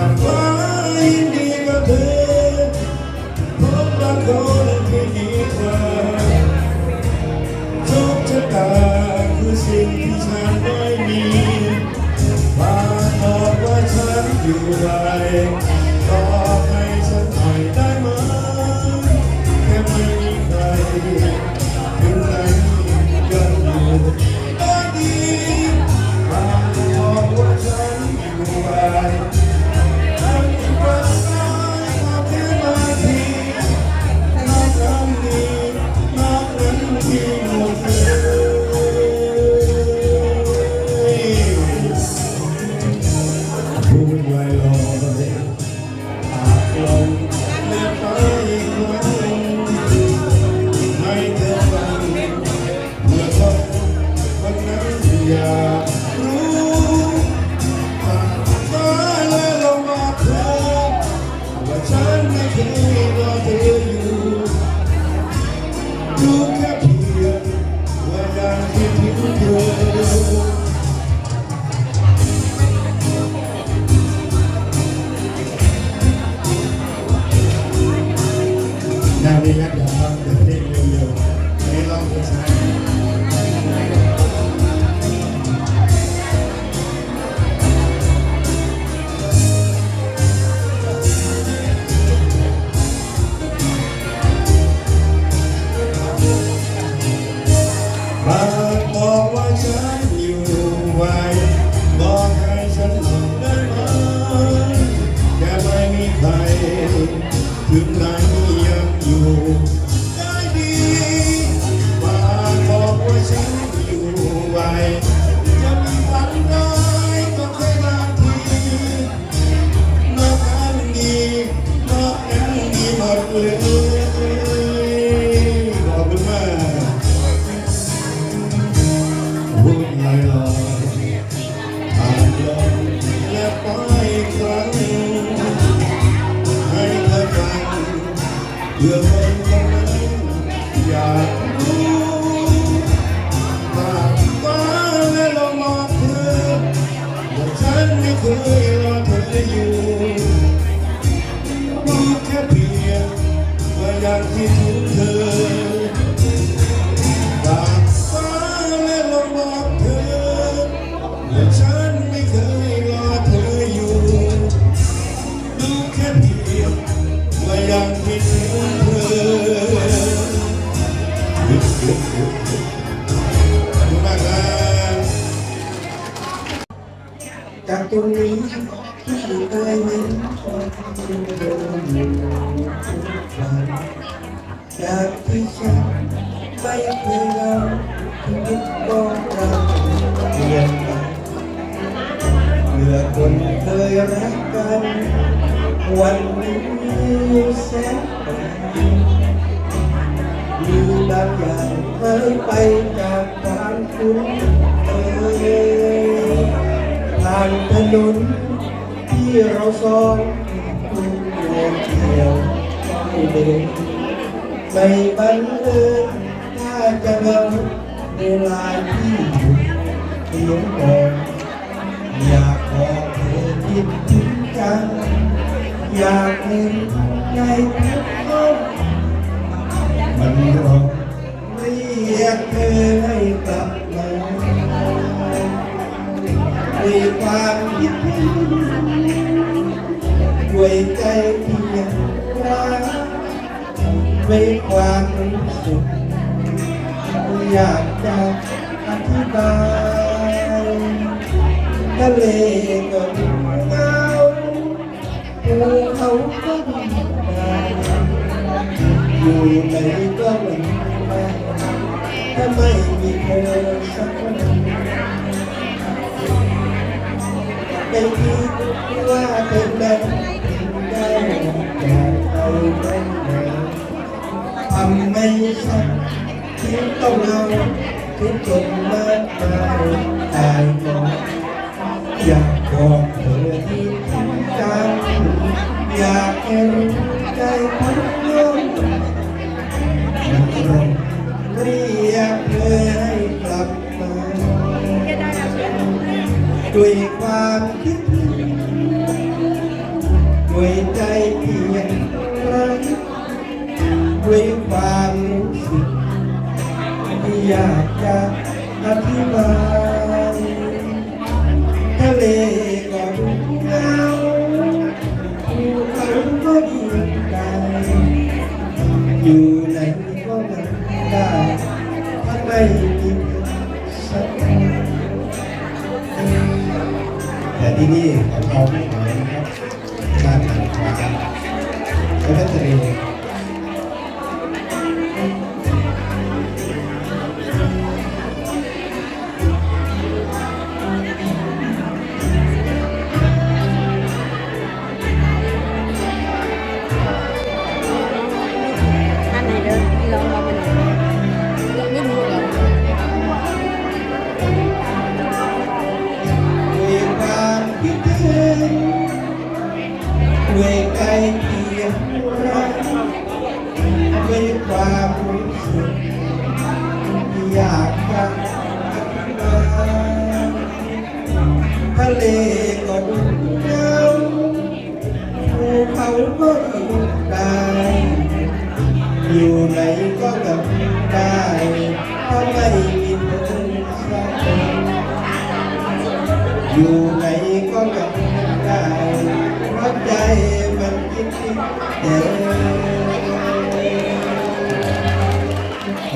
ากฟ้ายินกับเธอพบรักเนที่ดีกว่าทุกชะตาคือสิ่งที่ฉันไม่มีฝากบอกว่าฉันอยู่ไร คนเคยรักกัน วันนี้แสนแปลกมีบางอย่างหายไปจากความคุ้นเคยผ่านถนนที่เราสองคุณโยเที่ยวเดินไม่บันเอิญ จะเดินในลาที่หเขียงบอกอยากบอกเธอคิดถึงจังอยากเห็นในทุกห้อมันร้อไม่แยกเธอให้กลับมาดนวยความคิดถึงด้วยใจที่ยังรักในความ อยากจะอธิบายทะเลก็ดูเงาภูเขาก็ดูดายอยู่ไหนก็เหมือนกันถ้าไม่มีเธอสักคนไปคิดว่าเป็นแบบได้จากไปได้ไหนทำไม่ฉัน เสียงต้องเราคิดถึงมากมาย แต่ที่นี่ของเราไม่เหมือนะครับการถ่ายภาพและทะเล ข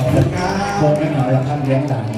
อบคุณครับคงไม่เหหรับท่านเลี้ยงหลาน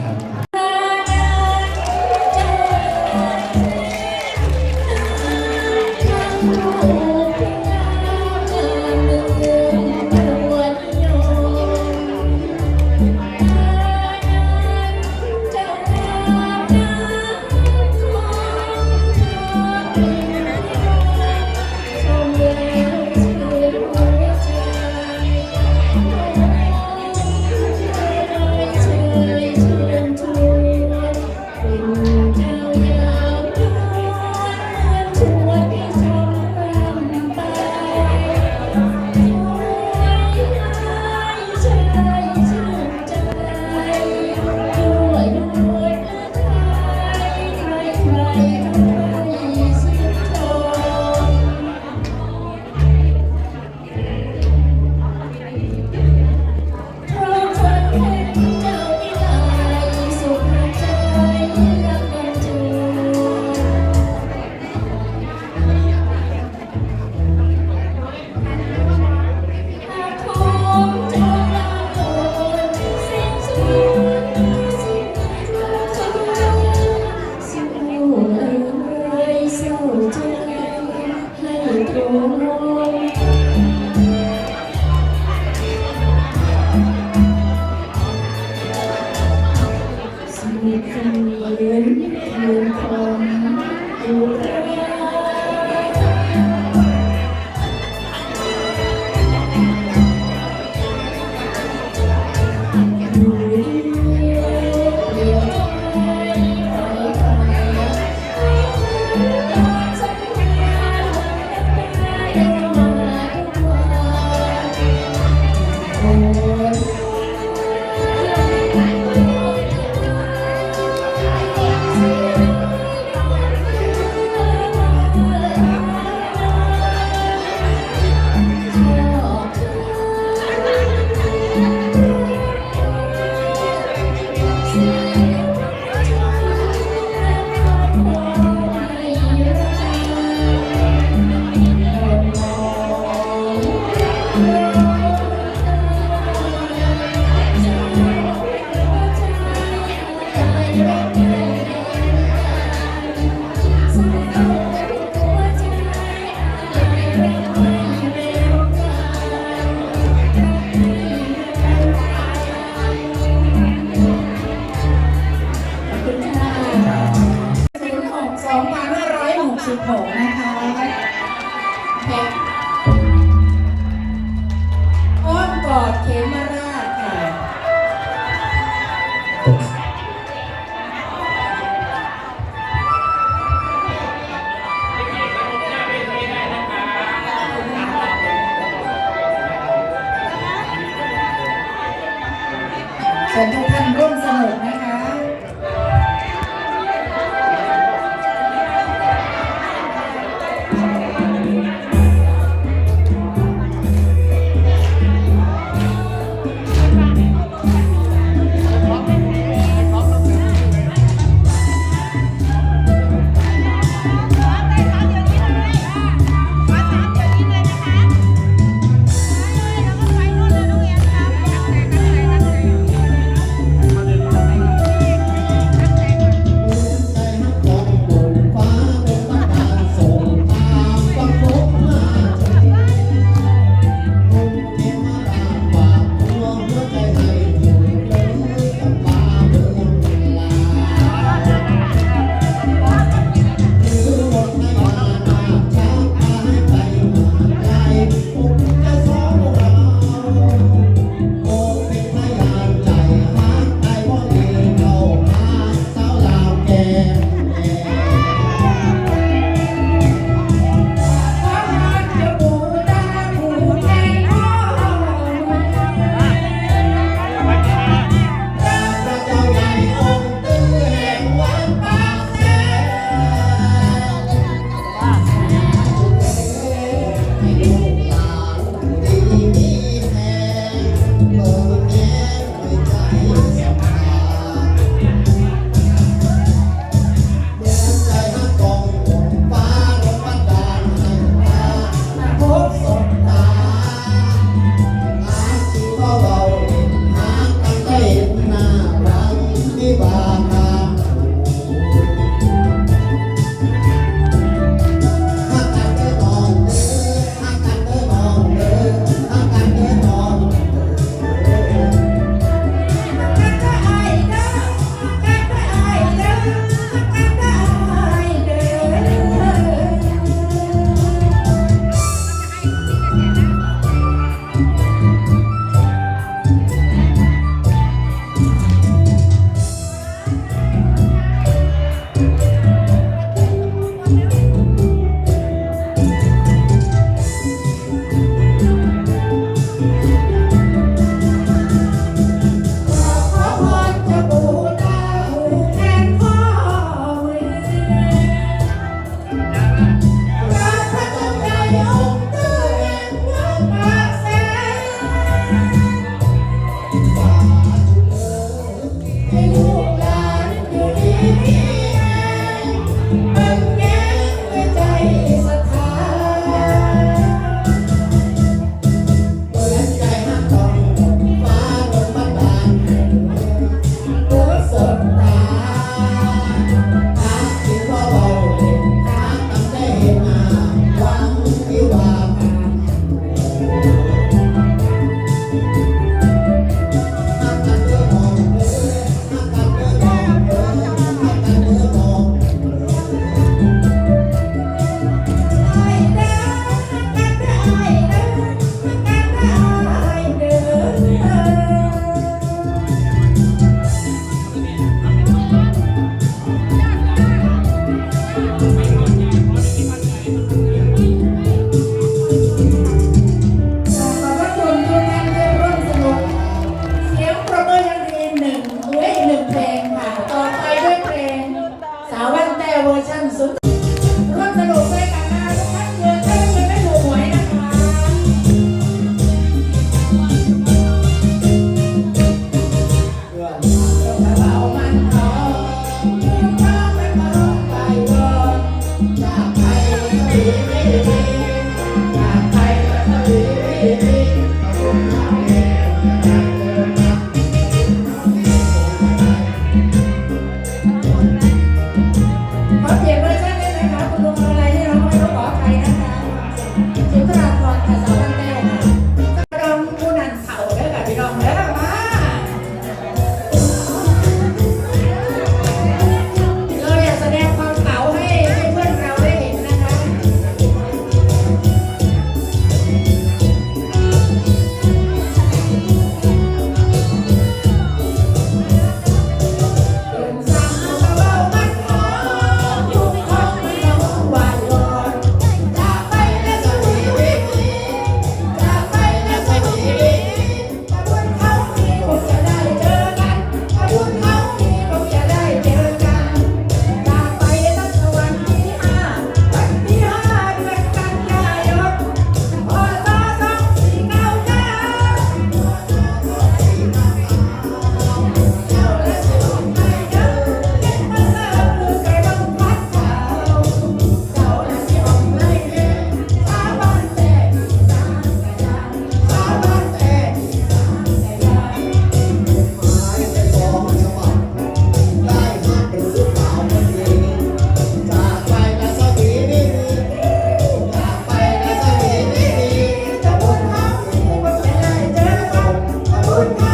Lord.